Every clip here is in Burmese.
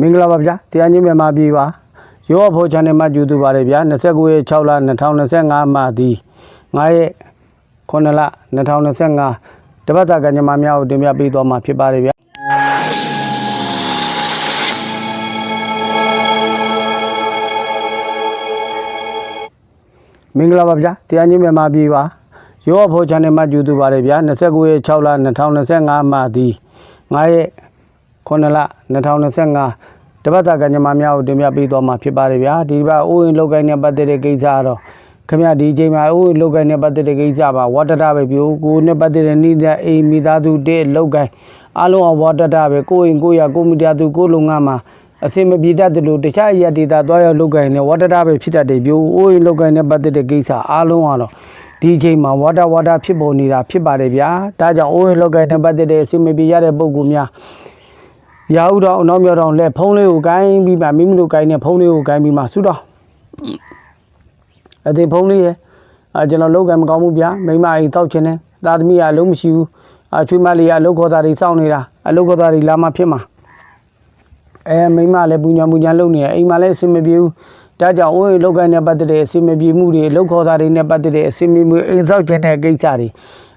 မင်္ဂလာပါဗျာတရားကြီးမြန်မာပြည်ပါရောဖို့ channel မှာကြိုသူပါတယ်ဗျာ29ရက်6လ2025မှာဒီ9ရက်9လ2025တပတ်တာကညမများကိုတင်ပြပေးသွားမှာဖြစ်ပါတယ်ဗျာမင်္ဂလာပါဗျာတရားကြီးမြန်မာပြည်ပါရောဖို့ channel မှာကြိုသူပါတယ်ဗျာ29ရက်6လ2025မှာဒီ9ရက် 9လ2025တပတ်တာကညမများကိုတင်ပြပေးသွားမှာဖြစ်ပါတယ်ဗျာဒီဘက်အိုးရင်လောက်ကိုင်းနဲ့ပတ်သက်တဲ့ကိစ္စကတော့ခင်ဗျဒီအချိန်မှာအိုးရင်လောက်ကိုင်းနဲ့ပတ်သက်တဲ့ကိစ္စပါဝတ္တတာပဲပြိုကိုနဲ့ပတ်သက်တဲ့နိဒအိမ်မိသားစုတဲ့လောက်ကိုင်းအလုံးအဝတ္တတာပဲကိုရင်ကိုရကိုမိသားစုကိုလုံငါမှာအစင်မပြေတတ်တယ်လို့တခြားအရာဒေတာသွားရောက်လောက်ကိုင်းနဲ့ဝတ္တတာပဲဖြစ်တတ်တယ်ပြိုအိုးရင်လောက်ကိုင်းနဲ့ပတ်သက်တဲ့ကိစ္စအလုံးကတော့ဒီအချိန်မှာဝါတာဝါတာဖြစ်ပေါ်နေတာဖြစ်ပါတယ်ဗျာဒါကြောင့်အိုးရင်လောက်ကိုင်းနဲ့ပတ်သက်တဲ့အစင်မပြေရတဲ့ပုံကူများ ရာဟုတော်အနောက်မြောက်တော်လက်ဖုံးလေးကိုကိုင်းပြီးမှမိမိတို့ကိုင်းတဲ့ဖုံးလေးကိုကိုင်းပြီးမှဆူတော့အသေးဖုံးလေးရဲ့အဲကျွန်တော်လောက်ကမကောင်းဘူးဗျာမိမအိမ်တောက်ခြင်းနဲ့သာသမီးကအလုံးမရှိဘူးအချွေးမလေးကအလုတ်ခေါ်တာတွေစောင့်နေတာအလုတ်ခေါ်တာတွေလာမှဖြစ်မှာအဲမိမလည်းပူညာပူညာလုပ်နေတယ်အိမ်မှာလည်းအဆင်မပြေဘူးဒါကြောင့်အိုးရေလောက်ကိုင်းနဲ့ပတ်သက်တဲ့အဆင်မပြေမှုတွေလုတ်ခေါ်တာတွေနဲ့ပတ်သက်တဲ့အဆင်မပြေမှုအိမ်ဆောက်ခြင်းတဲ့ကိစ္စတွေ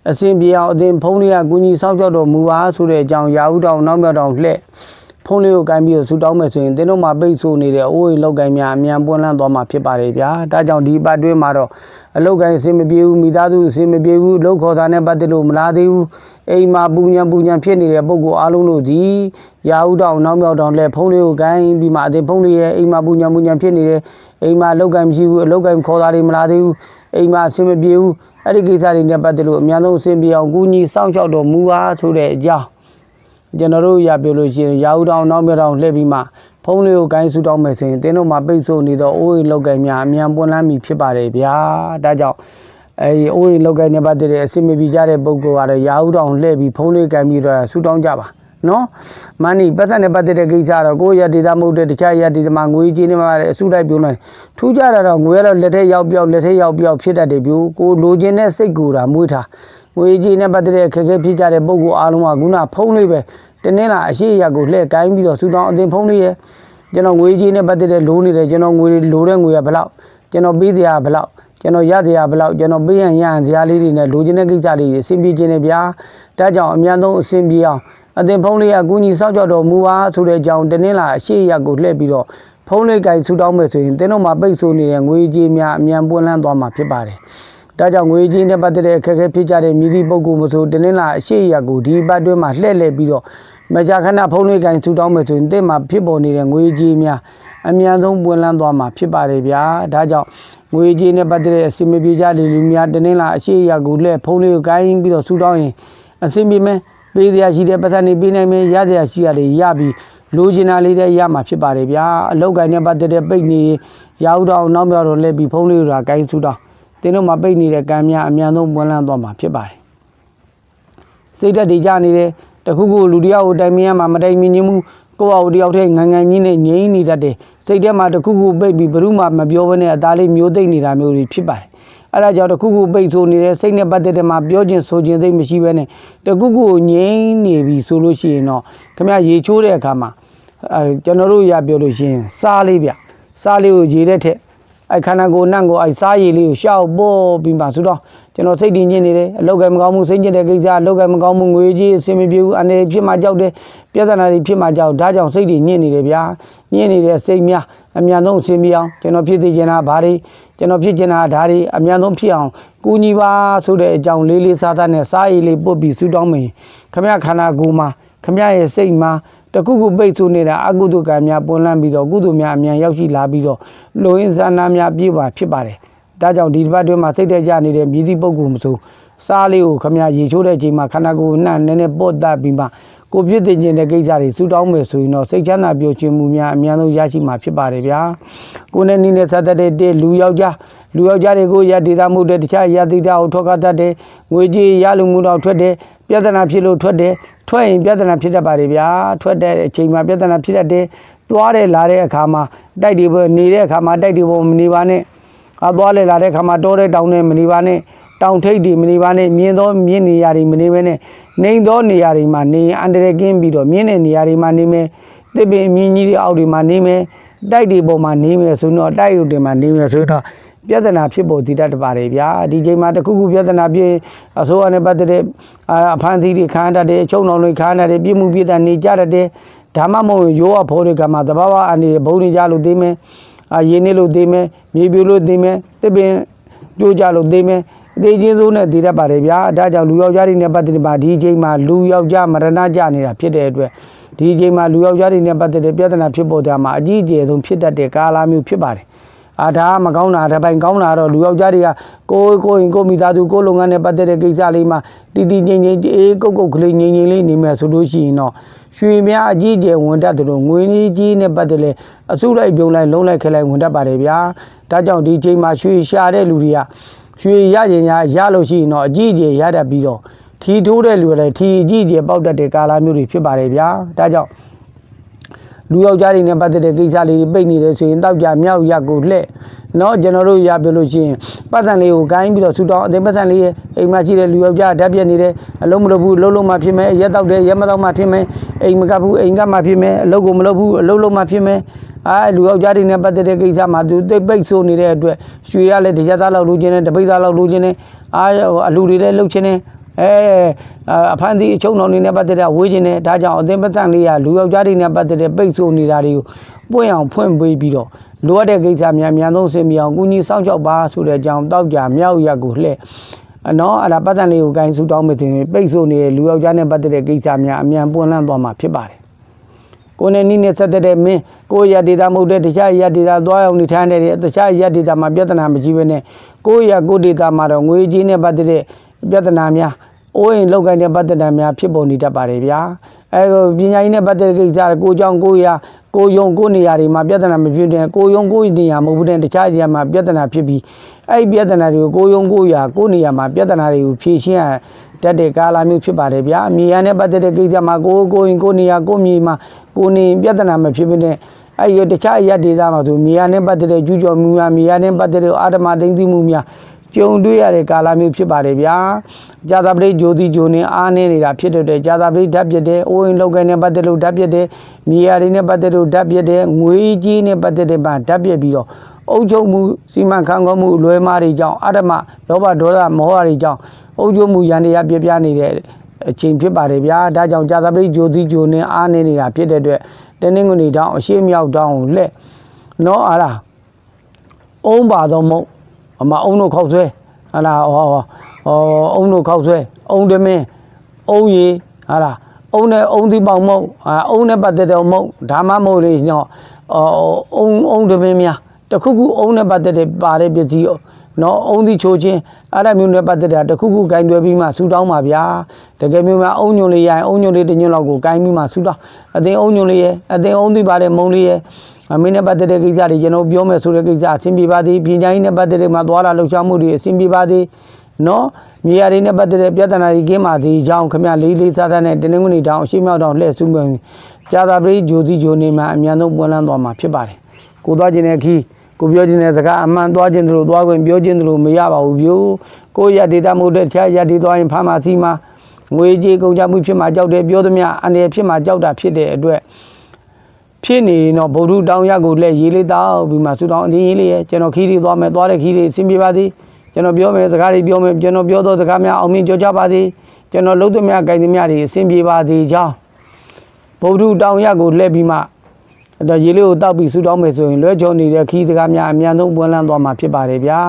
အဆင်ပြေအောင်အသင်ဖုံးလေးကကုညီဆောက်ကြောက်တော်မူပါဆိုတဲ့အကြောင်းရာဟုတော်နောက်မြောက်တော်လှဲ့ဖုန်းလေးကိုကိုင်းပြီးတော့ဆူတောင်းမယ်ဆိုရင်သင်တို့မှာပိတ်ဆို့နေတဲ့အိုးအိမ်လောက်ကိုင်းများအမြန်ပွင့်လန်းသွားမှာဖြစ်ပါတယ်ဗျာဒါကြောင့်ဒီပတ်တွင်းမှာတော့အလောက်ကိုင်းအဆင်မပြေဘူးမိသားစုအဆင်မပြေဘူးလောက်ခေါ်တာနဲ့ပတ်သက်လို့မလားသေးဘူးအိမ်မှာပူညံပူညံဖြစ်နေတဲ့ပုံကိုအားလုံးတို့ဒီရာဟုတောင်နောက်မြောက်တောင်လဲဖုန်းလေးကိုကိုင်းပြီးမှအသေးဖုန်းလေးရဲ့အိမ်မှာပူညံပူညံဖြစ်နေတယ်အိမ်မှာလောက်ကိုင်းမရှိဘူးအလောက်ကိုင်းခေါ်တာတွေမလားသေးဘူးအိမ်မှာအဆင်မပြေဘူး အဲ့ဒီကိစ္စတွေနဲ့ပတ်သက်လို့အများဆုံးအဆင်ပြေအောင်ကူညီစောင့်ရှောက်တော်မူပါဆိုတဲ့အကြောင်းကျွန်တော်တို့ရပြောလို့ရှိရင်ရာဟုတောင်နောက်မြေတောင်လှည့်ပြီးမှဖုံးလေးကိုကိုင်းဆူတောင်းမယ်ဆိုရင်တင်းတို့မှာပိတ်ဆို့နေတော့အိုးအိမ်လောက်ကိုင်းများအမြန်ပွင့်လန်းပြီဖြစ်ပါတယ်ဗျာဒါကြောင့်အဲဒီအိုးအိမ်လောက်ကိုင်းနဲ့ပတ်သက်တဲ့အစီအမပြေကြတဲ့ပုံကောကတော့ရာဟုတောင်လှည့်ပြီးဖုံးလေးကိုင်းပြီးတော့ဆူတောင်းကြပါ နော်မန်နီပတ်သက်နဲ့ပတ်သက်တဲ့ကိစ္စတော့ကိုယ့်ရဒေတာမဟုတ်တဲ့တခြားရဒေတာမှာငွေကြီးနေမှာလည်းအစုလိုက်ပြုံးလိုက်ထူးကြတာတော့ငွေကတော့လက်ထက်ရောက်ပြောက်လက်ထက်ရောက်ပြောက်ဖြစ်တတ်တယ်ပြိုကိုလိုချင်တဲ့စိတ်ကူတာမွေးထားငွေကြီးနဲ့ပတ်သက်တဲ့အခက်အခဲဖြစ်ကြတဲ့ပုံကောအားလုံးကခုနဖုံးလေးပဲတနင်္လာအရှိရက်ကိုလှည့်ကိုင်းပြီးတော့စူတောင်းအတင်ဖုံးလေးရဲ့ကျွန်တော်ငွေကြီးနဲ့ပတ်သက်တဲ့လိုးနေတယ်ကျွန်တော်ငွေလိုတဲ့ငွေကဘယ်လောက်ကျွန်တော်ပေးတရားဘယ်လောက်ကျွန်တော်ရတရားဘယ်လောက်ကျွန်တော်ပေးရန်ရန်ဇာလေးတွေနဲ့လိုချင်တဲ့ကိစ္စတွေအဆင်ပြေခြင်းနဲ့ဗျာဒါကြောင့်အများဆုံးအဆင်ပြေအောင် အတင်ဖုံးလေးကကူညီဆောက်ကြောက်တော်မူပါဆိုတဲ့အကြောင်းတနင်္လာအရှိရက်ကိုလှည့်ပြီးတော့ဖုံးလေးကိုင်းစူတောင်းမယ်ဆိုရင်တင်းတို့မှာပိတ်ဆို့နေတဲ့ငွေကြီးများအမြန်ပွင့်လန်းသွားမှာဖြစ်ပါတယ်ဒါကြောင့်ငွေကြေးနဲ့ပတ်သက်တဲ့အခက်အခဲဖြစ်ကြတဲ့မြည်သည့်ပုဂ္ဂိုလ်မဆိုတင်းနှလာအရှိရက်ကိုဒီပတ်တွင်းမှာလှည့်လည်ပြီးတော့မကြာခဏဖုံးလေးကန်ဆူတောင်းမယ်ဆိုရင်တင့်မှာဖြစ်ပေါ်နေတဲ့ငွေကြေးများအများဆုံးပွင့်လန်းသွားမှာဖြစ်ပါတယ်ဗျာဒါကြောင့်ငွေကြေးနဲ့ပတ်သက်တဲ့အစီအမပြေကြတဲ့လူများတင်းနှလာအရှိရက်ကိုလှည့်ဖုံးလေးကိုကိုင်းပြီးတော့ဆူတောင်းရင်အစီအပြေမယ် ပေးစရာရှိတဲ့ပတ်သက်နေပေးနိုင်မယ်ရစရာရှိရတယ်ရပြီးလိုချင်တာလေးတွေရမှာဖြစ်ပါတယ်ဗျာအလောက်ကိုင်းနဲ့ပတ်သက်တဲ့ပိတ်နေရာဟုတော့နောက်မြောက်တော့လဲပြီးဖုံးလေးကိုဒါကိုင်းဆူတောင်းတင်းတို့မှာပိတ်နေတဲ့ကံများအများဆုံးပွင့်လန်းသွားမှာဖြစ်ပါတယ်စိတ်ဓာတ်တွေကြနေတယ်တခုခုလူတယောက်ကိုတိုင်မင်းရမှာမတိုင်မင်းချင်းမှုကိုယ့်အကူတယောက်တည်းငန်ငန်ကြီးနဲ့ငြိမ့်နေတတ်တယ်စိတ်ထဲမှာတခုခုပိတ်ပြီးဘယ်သူမှမပြောဘဲနဲ့အသားလေးမျိုးသိမ့်နေတာမျိုးတွေဖြစ်ပါတယ် အဲ့ဒါကြောင့်တခုခုပိတ်ဆိုးနေတဲ့စိတ်နဲ့ပတ်သက်တဲ့မှာပြောခြင်းဆိုခြင်းသိမရှိဘဲနဲ့တခုခုကိုငြိမ့်နေပြီဆိုလို့ရှိရင်တော့ခမရေချိုးတဲ့အခါမှာအဲကျွန်တော်တို့ရပြောလို့ရှိရင်စားလေးဗျစားလေးကိုရေတဲ့ထက်အဲ့ခန္ဓာကိုယ်နန့်ကိုအဲ့စားရည်လေးကိုရှောက်ပေါ်ပြီးမှဆိုတော့ကျွန်တော်စိတ်တည်ညစ်နေတယ်အလောက်ကမကောင်းမှုစိတ်ညစ်တဲ့ကိစ္စအလောက်ကမကောင်းမှုငွေကြီးအစင်မပြေဘူးအနေဖြစ်မှကြောက်တယ်ပြဿနာတွေဖြစ်မှကြောက်ဒါကြောင့်စိတ်တည်ညစ်နေတယ်ဗျာညစ်နေတဲ့စိတ်များ အမြန်ဆုံးအစင်ပြေအောင်ကျွန်တော်ဖြစ်သိချင်တာဘာတွေကျွန်တော်ဖြစ်ချင်တာဒါတွေအမြန်ဆုံးဖြစ်အောင်ကူညီပါဆိုတဲ့အကြောင်းလေးလေးစားစားနဲ့စားရည်လေးပုတ်ပြီးဆူတောင်းမယ်ခမရခန္ဓာကိုယ်မှာခမရရဲ့စိတ်မှာတခုခုပိတ်ဆို့နေတာအကုသိုလ်ကံများပွင့်လန်းပြီးတော့ကုသိုလ်များအမြန်ရောက်ရှိလာပြီးတော့လူရင်းဇာနာများပြည့်ပါဖြစ်ပါတယ်။ဒါကြောင့်ဒီတစ်ပတ်တွင်းမှာစိတ်တကြနေတဲ့မြည်သည့်ပုဂ္ဂိုလ်မဆိုစားလေးကိုခမရရေချိုးတဲ့အချိန်မှာခန္ဓာကိုယ်နှံ့နည်းနည်းပော့တတ်ပြီးမှ ကိုပြည့်တင်ခြင်းတဲ့ကိစ္စတွေဆူတောင်းမယ်ဆိုရင်တော့စိတ်ချမ်းသာပျော်ရွှင်မှုများအများဆုံးရရှိမှာဖြစ်ပါတယ်ဗျာ။ကိုယ်နဲ့နီးနဲ့ဆက်သက်တဲ့တဲ့လူယောက်ျားလူယောက်ျားတွေကိုရဒေတာမှုတဲ့တခြားရဒေတာကိုထွက်ခါတတ်တယ်ငွေကြီးရလူမှုတော့ထွက်တယ်ပြဿနာဖြစ်လို့ထွက်တယ်ထွက်ရင်ပြဿနာဖြစ်တတ်ပါတယ်ဗျာထွက်တဲ့အချိန်မှာပြဿနာဖြစ်တတ်တယ်သွားတယ်လာတဲ့အခါမှာတိုက်တွေပေါ်နေတဲ့အခါမှာတိုက်တွေပေါ်မနေပါနဲ့အသွားလေလာတဲ့အခါမှာတောတဲ့တောင်နဲ့မနေပါနဲ့တောင်ထိပ်တွေမနေပါနဲ့မြင်းသောမြင်းနေရာတွေမနေဘဲနဲ့ နေသောနေရာတွေမှာနေရင်အန္တရာယ်ကင်းပြီးတော့မြင်းတဲ့နေရာတွေမှာနေမယ်သစ်ပင်အမြင့်ကြီးတွေအောက်တွေမှာနေမယ်တိုက်တွေပေါ်မှာနေမယ်ဆိုတော့တိုက်ရုပ်တွေမှာနေမယ်ဆိုတော့ပြဿနာဖြစ်ပေါ်တည်တတ်ပါတယ်ဗျာဒီချိန်မှာတစ်ခုခုပြဿနာဖြစ်အစိုးရနဲ့ပတ်သက်တဲ့အအဖမ်းသီးတွေခံရတတ်တယ်အချုပ်နှောင်တွေခံရတတ်တယ်ပြစ်မှုပြစ်ဒဏ်နေကြတတ်တယ်ဒါမှမဟုတ်ရိုးအဖို့တွေကမှတဘာဝအနေနဲ့ဘုံနေကြလို့သိမယ်အာရင်းနေလို့သိမယ်မြေပြိုလို့သိမယ်သစ်ပင်ကြိုးကြလို့သိမယ် အသေးချင်းစိုးနဲ့တည်တတ်ပါတယ်ဗျာဒါကြောင့်လူယောက်ျားတွေနဲ့ပတ်သက်တဲ့ဒီချိန်မှာလူယောက်ျားမရဏကြနေတာဖြစ်တဲ့အတွက်ဒီအချိန်မှာလူယောက်ျားတွေနဲ့ပတ်သက်တဲ့ပြဿနာဖြစ်ပေါ်ကြမှာအကြီးအကျယ်ဆုံးဖြစ်တတ်တဲ့ကာလမျိုးဖြစ်ပါတယ်။အာဒါကမကောင်းတာတစ်ပိုင်းကောင်းတာတော့လူယောက်ျားတွေကကိုယ်ကိုယ်ရင်ကိုယ်မိသားစုကိုယ်လုပ်ငန်းနဲ့ပတ်သက်တဲ့ကိစ္စလေးမှာတီတီငိမ့်ငိမ့်အေးကုတ်ကုတ်ကလေးငိမ့်ငိမ့်လေးနေမယ်ဆိုလို့ရှိရင်တော့ရွှေများအကြီးအကျယ်ဝင်တတ်တယ်လို့ငွေကြီးကြီးနဲ့ပတ်သက်တဲ့အစုလိုက်ပြုံလိုက်လုံးလိုက်ခဲလိုက်ဝင်တတ်ပါတယ်ဗျာ။ဒါကြောင့်ဒီအချိန်မှာရွှေရှာတဲ့လူတွေက ရွှေရရင်ရရလို့ရှိရင်တော့အကြီးအကျယ်ရတတ်ပြီးတော့ထီထိုးတဲ့လူတွေလည်းထီအကြီးအကျယ်ပေါက်တတ်တဲ့ကာလမျိုးတွေဖြစ်ပါတယ်ဗျာ။ဒါကြောင့်လူယောက်ျားတွေနဲ့ပတ်သက်တဲ့ကိစ္စလေးတွေပိတ်နေတယ်ဆိုရင်တောက်ကြမြောက်ရက်ကိုလှဲ့နော်ကျွန်တော်တို့ရပြလို့ရှိရင်ပတ်စံလေးကိုဂိုင်းပြီးတော့ဆူတောင်းအသိပတ်စံလေးရဲ့အိမ်မှာရှိတဲ့လူယောက်ျားဓာတ်ပြက်နေတယ်အလုံးမလုပ်ဘူးအလုံးလုံးမှဖြစ်မယ်ရက်တောက်တယ်ရက်မတောက်မှဖြစ်မယ်အိမ်မကပ်ဘူးအိမ်ကမှဖြစ်မယ်အလုပ်ကိုမလုပ်ဘူးအလုပ်လုပ်မှဖြစ်မယ် အဲလူယောက်ျားတွေနဲ့ပတ်သက်တဲ့ကိစ္စမှာသူသိပ်ပိတ်ဆိုးနေတဲ့အတွက်ရွှေရလည်းတစ်ရက်သားလောက်လိုချင်တယ်တပိတ်သားလောက်လိုချင်တယ်အာအလူတွေလည်းလှုပ်ချင်တယ်အဲအဖန်ဒီအချုံတော်နေနဲ့ပတ်သက်တဲ့ဝေးခြင်းနဲ့ဒါကြောင့်အသင်ပတ်သက်လေးရလူယောက်ျားတွေနဲ့ပတ်သက်တဲ့ပိတ်ဆို့နေတာတွေကိုပွင့်အောင်ဖွင့်ပေးပြီးတော့လိုအပ်တဲ့ကိစ္စများများသုံးဆင်ပြအောင်ကုညီစောင့်ရှောက်ပါဆိုတဲ့အကြောင်းတောက်ကြမြောက်ရက်ကိုလှည့်အနော်အဲ့ဒါပတ်သက်လေးကိုဂိုင်းဆူတောင်းမယ်ဆိုရင်ပိတ်ဆို့နေတဲ့လူယောက်ျားနဲ့ပတ်သက်တဲ့ကိစ္စများအမြန်ပွင့်လန်းသွားမှာဖြစ်ပါတယ်ကိုယ်နဲ့နိနဲ့ဆက်သက်တဲ့မင်း ကိုယ့်ရဒေတာမဟုတ်တဲ့တခြားရဒေတာသွားအောင်နေထိုင်တဲ့တခြားရဒေတာမှာပြဿနာမရှိဘဲနဲ့ကိုယ့်ရကိုယ့်ဒေတာမှာတော့ငွေကြီးနဲ့ပတ်သက်တဲ့ပြဿနာများအိုးအိမ်လောက်ကိုင်းတဲ့ပတ်သက်တာများဖြစ်ပေါ်နေတတ်ပါတယ်ဗျာအဲပညာရေးနဲ့ပတ်သက်တဲ့ကိစ္စကိုကြောင့်ကိုရာကိုယုံကိုနေရာတွေမှာပြဿနာမဖြစ်တဲ့ကိုယုံကိုနေရာမဟုတ်ဘူးတဲ့တခြားနေရာမှာပြဿနာဖြစ်ပြီးအဲ့ဒီပြဿနာတွေကိုကိုယုံကိုရာကိုနေရာမှာပြဿနာတွေကိုဖြေရှင်းရ တတ်တဲ့ကာလမျိုးဖြစ်ပါတယ်ဗျာမြေရနဲ့ပတ်သက်တဲ့ကိစ္စမှာကိုကိုရင်ကိုနေရာကိုမြေမှာကိုနေပြဿနာမဖြစ်ဘဲနဲ့အဲ့ဒီတခြားအရက်ဒေသမှာဆိုမြေရနဲ့ပတ်သက်တဲ့ကျူးကျော်မှုများမြေရနဲ့ပတ်သက်တဲ့အာဓမ္မသိမ့်သိမှုများကြုံတွေ့ရတဲ့ကာလမျိုးဖြစ်ပါတယ်ဗျာ။ကြာသပတေးဂျိုတိဂျိုနေအားနေနေတာဖြစ်တဲ့အတွက်ကြာသပတေးဓာတ်ပြစ်တဲ့အိုးရင်လောက်ကိုင်းနဲ့ပတ်သက်လို့ဓာတ်ပြစ်တဲ့မြေယာတွေနဲ့ပတ်သက်လို့ဓာတ်ပြစ်တဲ့ငွေကြီးနဲ့ပတ်သက်တဲ့မှာဓာတ်ပြစ်ပြီးတော့ အုပ်ချုပ်မှုစီမံခန့်ခွဲမှုအလွဲမားတွေကြောင့်အတ္တမလောဘဒေါသမောဟတွေကြောင့်အုပ်ချုပ်မှုရန်တရားပြပြနေတဲ့အချိန်ဖြစ်ပါတယ်ဗျာ။ဒါကြောင့်ကြာသပတေးဂျိုတိဂျိုနေအားနေနေတာဖြစ်တဲ့အတွက်တနင်္ဂနွေတောင်အရှိမြောက်တောင်ကိုလက်နော်အားလားအုံးပါတော့မဟုတ်အမအုံးတို့ခောက်ဆွဲဟာလာဟောဟောအုံတို့ခောက်ဆွဲအုံတမင်းအုံရီဟာလာအုံနဲ့အုံဒီပေါင်မုံအာအုံနဲ့ပတ်သက်တဲ့မုံဒါမှမဟုတ်လေညောအုံအုံတမင်းများ တခုခုအုံနဲ့ပတ်သက်တဲ့ပါတဲ့ပစ္စည်းနော်အုံဒီချိုးချင်းအဲ့ဒါမျိုးနဲ့ပတ်သက်တာတခုခုဂိုင်းတွဲပြီးမှဆူတောင်းပါဗျာတကယ်မျိုးများအုံညုံလေးရရင်အုံညုံလေးတစ်ညွန့်လောက်ကိုဂိုင်းပြီးမှဆူတောင်းအသင်အုံညုံလေးရဲ့အသင်အုံဒီပါတဲ့မုံလေးရဲ့အမင်းနဲ့ပတ်သက်တဲ့ကိစ္စတွေကျွန်တော်ပြောမယ်ဆိုတဲ့ကိစ္စအဆင်ပြေပါသည်ပြင်ချိုင်းနဲ့ပတ်သက်တဲ့မှာသွားလာလှုပ်ရှားမှုတွေအဆင်ပြေပါသည်နော်မြေယာတွေနဲ့ပတ်သက်တဲ့ပြဿနာတွေကင်းပါသည်အကြောင်းခမလေးလေးစားစားနဲ့တင်းနှင်းဝင်တောင်အရှိမြောက်တောင်လှည့်ဆူမယ်ကြာသာပရိဂျိုစီဂျိုနေမှာအမြန်ဆုံးပွင့်လန်းသွားမှာဖြစ်ပါတယ်ကိုသွားခြင်းတဲ့ခီး ကိုပြောခြင်းတဲ့စကားအမှန်သွားခြင်းတို့သွားခွင့်ပြောခြင်းတို့မရပါဘူးဗျို့ကိုရဒေတာမဟုတ်တဲ့တခြားရဒေသွားရင်ဖာမာစီမှာငွေကြေးကုန်ကြမှုဖြစ်မှာကြောက်တယ်ပြောသမျှအနေဖြစ်မှာကြောက်တာဖြစ်တဲ့အတွက်ဖြစ်နေရင်တော့ဗုဒ္ဓတောင်ရကိုလက်ရေးလေးတောက်ပြီးမှဆူတောင်းအတင်းရေးလေးရဲ့ကျွန်တော်ခီးလေးသွားမယ်သွားတဲ့ခီးလေးအဆင်ပြေပါသည်ကျွန်တော်ပြောမယ်စကားတွေပြောမယ်ကျွန်တော်ပြောသောစကားများအောင်မြင်ကြောကြပါသည်ကျွန်တော်လုံးသမျှကြိုင်သမျှတွေအဆင်ပြေပါသည်ကြောင်းဗုဒ္ဓတောင်ရကိုလှည့်ပြီးမှ အဲ့တော့ရေလေးကိုတောက်ပြီးဆူတောင်းမယ်ဆိုရင်လွဲချုံနေတဲ့ခီးစကားများအများဆုံးပွင့်လန်းသွားမှာဖြစ်ပါတယ်ဗျာ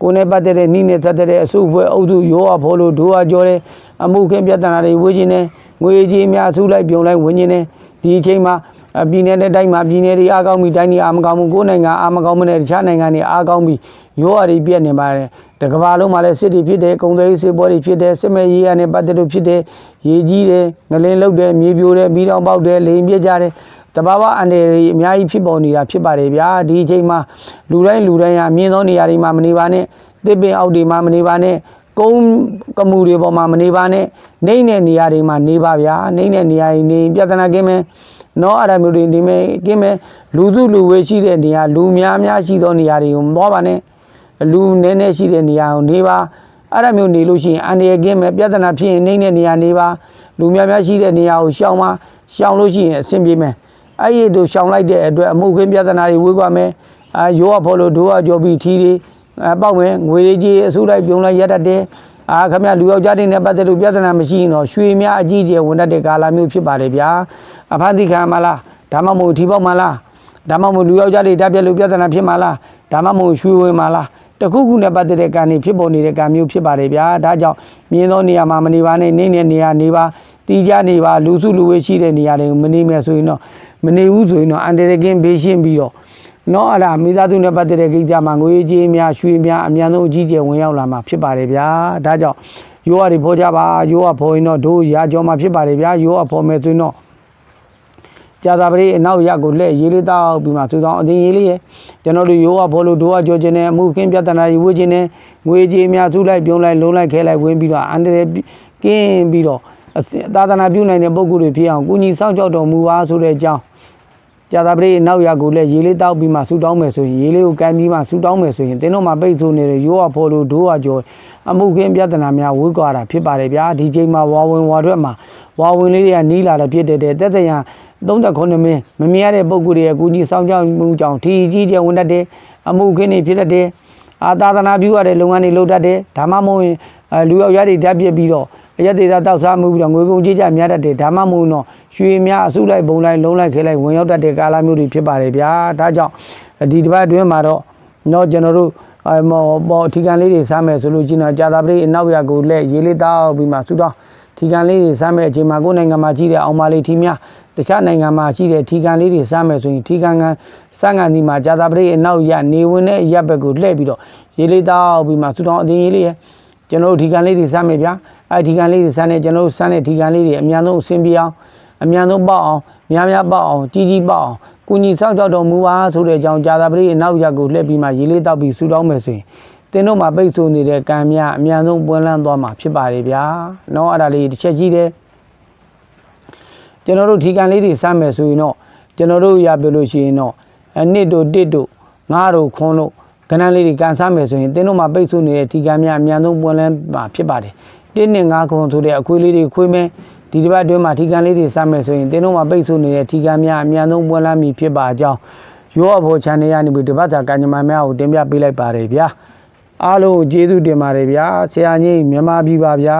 ကိုယ်နဲ့ပတ်သက်တဲ့နိနဲ့သက်သက်တဲ့အစုအဖွဲ့အုပ်စုရောအဖို့လို့ဒိုးအကြောတဲ့အမှုခင်းပြဿနာတွေဝေးခြင်းနဲ့ငွေကြီးအများစုလိုက်ပြုံလိုက်ဝင်ခြင်းနဲ့ဒီအချိန်မှာအပြည်နယ်တဲ့တိုင်းမှာပြည်နယ်တွေအားကောင်းပြီးတိုင်းတွေအားမကောင်းဘူးကိုယ်နိုင်ငံအားမကောင်းမနဲ့တခြားနိုင်ငံတွေအားကောင်းပြီးရောအရီပြက်နေပါတယ်တကဘာလုံးမှာလည်းစစ်တွေဖြစ်တယ်ကုံသေးစစ်ပွဲတွေဖြစ်တယ်စစ်မဲ့ရေးရနဲ့ပတ်သက်လို့ဖြစ်တယ်ရေကြီးတယ်ငလင်းလုတ်တယ်မြေပြိုတယ်မိတောင်ပေါက်တယ်လိန်ပြက်ကြတယ် တဘာဝအန်တယ်တွေအများကြီးဖြစ်ပေါ်နေတာဖြစ်ပါတယ်ဗျာဒီအချိန်မှာလူတိုင်းလူတိုင်းဟာမြင်သောနေရာတွေမှာမနေပါနဲ့တစ်ပင်အောက်တွေမှာမနေပါနဲ့ကုန်းကမှုတွေပေါ်မှာမနေပါနဲ့နှိမ့်တဲ့နေရာတွေမှာနေပါဗျာနှိမ့်တဲ့နေရာတွေနေပြဿနာကင်းမယ်နော်အဲ့ဒါမျိုးတွေဒီမဲ့ကင်းမဲ့လူစုလူဝေးရှိတဲ့နေရာလူများများရှိသောနေရာတွေကိုမသွားပါနဲ့လူနည်းနည်းရှိတဲ့နေရာကိုနေပါအဲ့ဒါမျိုးနေလို့ရှိရင်အန္တရာယ်ကင်းမဲ့ပြဿနာဖြစ်ရင်နေတဲ့နေရာနေပါလူများများရှိတဲ့နေရာကိုရှောင်ပါရှောင်လို့ရှိရင်အဆင်ပြေမယ် အဲ့ဒီတို့ရှောင်လိုက်တဲ့အတွက်အမှုခင်းပြဿနာတွေဝေးကွာမယ်အာရောအဖို့လို့ဒိုးအကြောပြီးထီးတွေအပေါက်မယ်ငွေကြီးအစုလိုက်ပြုံလိုက်ရက်တတ်တယ်အာခမရလူယောက်ျားတွေနဲ့ပတ်သက်လို့ပြဿနာမရှိရင်တော့ရွှေများအကြီးကျယ်ဝင်တတ်တဲ့ကာလမျိုးဖြစ်ပါတယ်ဗျာအဖန်တိခံမလားဒါမှမဟုတ်ထီပေါက်မလားဒါမှမဟုတ်လူယောက်ျားတွေတပ်ပြက်လို့ပြဿနာဖြစ်မလားဒါမှမဟုတ်ရွှေဝင်မလားတခုခုနဲ့ပတ်သက်တဲ့ကံတွေဖြစ်ပေါ်နေတဲ့ကံမျိုးဖြစ်ပါတယ်ဗျာဒါကြောင့်မြင်သောနေရာမှာမနေပါနဲ့နေတဲ့နေရာနေပါတီးကြနေပါလူစုလူဝေးရှိတဲ့နေရာတွေကိုမနေမဲ့ဆိုရင်တော့ မနေဘူးဆိုရင်တော့အန်တရကင်းဘေးရှင်းပြီးတော့နော်အဲ့ဒါမိသားစုနဲ့ပတ်သက်တဲ့ကိစ္စမှာငွေကြေးများရွှေများအများဆုံးအကြီးကျယ်ဝင်ရောက်လာမှာဖြစ်ပါတယ်ဗျာဒါကြောင့်ရိုးရည်ဖော်ကြပါရိုးရဖော်ရင်တော့တို့ရာကြောမှာဖြစ်ပါတယ်ဗျာရိုးရဖော်မယ်ဆိုရင်တော့ကြာသာပတိအနောက်ရက်ကိုလှည့်ရေးလေးတောက်ပြီးမှသူဆောင်အတင်းရေးလေးရဲ့ကျွန်တော်တို့ရိုးကဘောလို့ဒိုးကကြောခြင်းနဲ့အမှုခင်းပြဿနာကြီးဝေးခြင်းနဲ့ငွေကြေးများသူ့လိုက်ပြုံးလိုက်လုံးလိုက်ခဲလိုက်ဝင်ပြီးတော့အန္တရာယ်ကင်းပြီးတော့အစသာသနာပြုနိုင်တဲ့ပုံကိုယ်တွေဖြစ်အောင်ကုညီဆောင်ကြောက်တော်မူပါဆိုတဲ့အကြောင်း ကြာသာပတိအနောက်ရက်ကိုလှည့်ရေးလေးတောက်ပြီးမှဆူတောင်းမယ်ဆိုရင်ရေးလေးကိုကန်ပြီးမှဆူတောင်းမယ်ဆိုရင်တင်းတို့မှာပိတ်ဆို့နေတဲ့ရိုးကဘောလို့ဒိုးကကြောအမှုခင်းပြဿနာများဝေးကွာတာဖြစ်ပါတယ်ဗျာဒီချိန်မှာဝါဝင်ဝါထွက်မှာဝါဝင်လေးတွေကနီးလာတဲ့ဖြစ်တဲ့တက်တဲ့ရန်39မင်းမမြင်ရတဲ့ပုံကိုယ်တွေရဲ့ကုညီဆောင်ကြောင်းမှုကြောင့်ထီကြီးတဲ့ဝန်တတ်တယ်အမှုခင်းနေဖြစ်တတ်တယ်အာသာသနာပြုရတဲ့လုပ်ငန်းတွေလုပ်တတ်တယ်ဒါမှမဟုတ်ရင်အဲလူယောက်ျားတွေဓာတ်ပြစ်ပြီးတော့အရက်သေးသားတောက်စားမှုပြီးတော့ငွေကုန်ကြေးကြများတတ်တယ်ဒါမှမဟုတ်တော့ ရွှေများအစုလိုက်ပုံလိုက်လုံးလိုက်ခဲလိုက်ဝင်ရောက်တတ်တဲ့ကာလမျိုးတွေဖြစ်ပါတယ်ဗျာဒါကြောင့်ဒီတစ်ပတ်အတွင်းမှာတော့တော့ကျွန်တော်တို့အဲမောပေါ်အထီကန်လေးတွေစားမယ်ဆိုလို့ချင်းတော့ကြာသာပတိအနောက်ရကိုလက်ရေးလေးတောက်ပြီးမှဆူတော့ထီကန်လေးတွေစားမဲ့အချိန်မှာကိုယ်နိုင်ငံမှာရှိတဲ့အောင်မလေးထီများတခြားနိုင်ငံမှာရှိတဲ့ထီကန်လေးတွေစားမဲ့ဆိုရင်ထီကန်ကန်စံကန်ဒီမှာဂျာသာပရိတ်အနောက်ရနေဝင်တဲ့ရပ်ဘက်ကိုလှည့်ပြီးတော့ရေးလေးတောက်ပြီးမှဆူတောင်းအတင်းရေးလေးရကျွန်တော်တို့ထီကန်လေးတွေစားမဲ့ဗျာအဲထီကန်လေးတွေစားနေကျွန်တော်တို့စားတဲ့ထီကန်လေးတွေအများဆုံးအဆင်ပြေအောင် အများဆုံးပေါက်အောင်များများပေါက်အောင်ကြီးကြီးပေါက်အောင်ကုညီဆောက်ကြောက်တော်မူပါဆိုတဲ့အကြောင်းဂျာသာပရိတ်အနောက်ရပ်ကိုလှည့်ပြီးမှရေးလေးတောက်ပြီးဆူတောင်းမယ်ဆိုရင်တင်းတို့မှာပိတ်ဆို့နေတဲ့ကံမြအမြန်ဆုံးပွင့်လန်းသွားမှာဖြစ်ပါတယ်ဗျာ။နော်အဲ့ဒါလေးတစ်ချက်ကြီးတယ်။ကျွန်တော်တို့ဒီကံလေးတွေစမ်းမယ်ဆိုရင်တော့ကျွန်တော်တို့ရပြလို့ရှိရင်တော့အနှစ်တို့တစ်တို့ငါးတို့ခွန်းတို့ကဏ္ဍလေးတွေကန်စမ်းမယ်ဆိုရင်တင်းတို့မှာပိတ်ဆို့နေတဲ့ဒီကံမြအမြန်ဆုံးပွင့်လန်းမှာဖြစ်ပါတယ်။ တစ်နဲ့ငါးခွန်းဆိုတဲ့အခွေးလေးတွေခွေးမယ်ဒီတစ်ပတ်အတွင်းမှာဒီကံလေးတွေစမ်းမယ်ဆိုရင်တင်းတို့မှာပိတ်ဆို့နေတဲ့ဒီကံမြအမြန်ဆုံးပွင့်လန်းပြီဖြစ်ပါကြောင်းရောအဖို့ channel ရနေပြီးတပတ်တာကံကြမ္မာများကိုတင်ပြပေးလိုက်ပါတယ်ဗျာ။အားလုံးကိုကျေးဇူးတင်ပါတယ်ဗျာဆရာကြီးမြန်မာပြည်ပါဗျာ